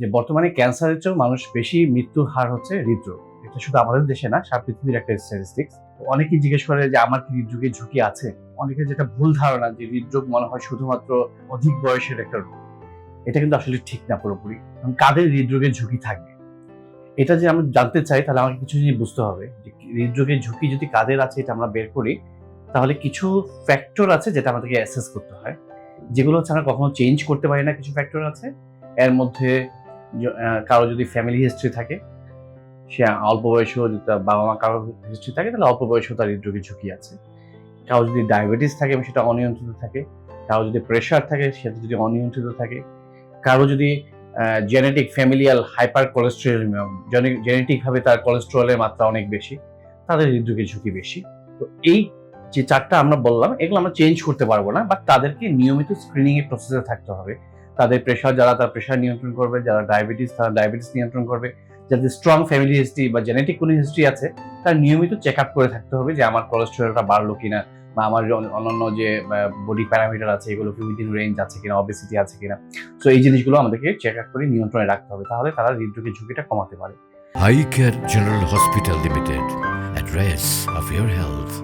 যে বর্তমানে ক্যান্সারের চেয়েও মানুষ বেশি মৃত্যুর হার হচ্ছে হৃদরোগ। এটা শুধু আমাদের দেশে না, সারা পৃথিবীর একটা স্ট্যাটিস্টিক্স অনেকেই জিজ্ঞেস করে যে আমার কি হৃদরোগের ঝুঁকি আছে? অনেকের যেটা ভুল ধারণা যে হৃদরোগ মনে হয় শুধুমাত্র অধিক বয়সের একটা রোগ। এটা কিন্তু আসলে ঠিক না পুরোপুরি। কারণ কাদের হৃদরোগের ঝুঁকি থাকবে? এটা যে আমি জানতে চাই, তাহলে আমাকে কিছু জিনিস বুঝতে হবে। যে হৃদরোগের ঝুঁকি যদি কাদের আছে এটা আমরা বের করি, তাহলে কিছু ফ্যাক্টর আছে যেটা আমাদেরকে অ্যাসেস করতে হয়। যেগুলো হচ্ছে আমরা কখনো চেঞ্জ করতে পারি না, কিছু ফ্যাক্টর আছে। এর মধ্যে কারও যদি ফ্যামিলি হিস্ট্রি থাকে, সে অল্প বয়সেও যদি তার বাবা মা কারও হিস্ট্রি থাকে, তাহলে অল্প বয়সেও তার হৃদরোগের ঝুঁকি আছে। কারও যদি ডায়াবেটিস থাকে, এবং সেটা অনিয়ন্ত্রিত থাকে, কারও যদি প্রেশার থাকে, সেটা যদি অনিয়ন্ত্রিত থাকে, কারও যদি জেনেটিক ফ্যামিলিয়াল হাইপার কোলেস্ট্রলিমিয়াম জেনেটিকভাবে তার কোলেস্ট্রলের মাত্রা অনেক বেশি, তাদের হৃদরোগের ঝুঁকি বেশি। তো এই যে চারটা আমরা বললাম, এগুলো আমরা চেঞ্জ করতে পারব না বাট তাদেরকে নিয়মিত স্ক্রিনিংয়ের প্রসেসে থাকতে হবে। তাদের প্রেশার যারা তার প্রেশার নিয়ন্ত্রণ করবে, যারা ডায়াবেটিস তারা ডায়াবেটিস নিয়ন্ত্রণ করবে, যাদের স্ট্রং ফ্যামিলি হিস্ট্রি বা জেনেটিক কোনো হিস্ট্রি আছে, তার নিয়মিত চেক আপ করে থাকতে হবে যে আমার কোলেস্টেরলটা বাড়লো কিনা বা আমার অন্যান্য যে বডি প্যারামিটার আছে, এগুলো কি উইদিন রেঞ্জ আছে কিনা অবেসিটি আছে কিনা সো এই জিনিসগুলো আমাদেরকে চেক আপ করে নিয়ন্ত্রণে রাখতে হবে, তাহলে তারা হৃদরোগের ঝুঁকিটা কমাতে পারে High Care general hospital limited Address of your health.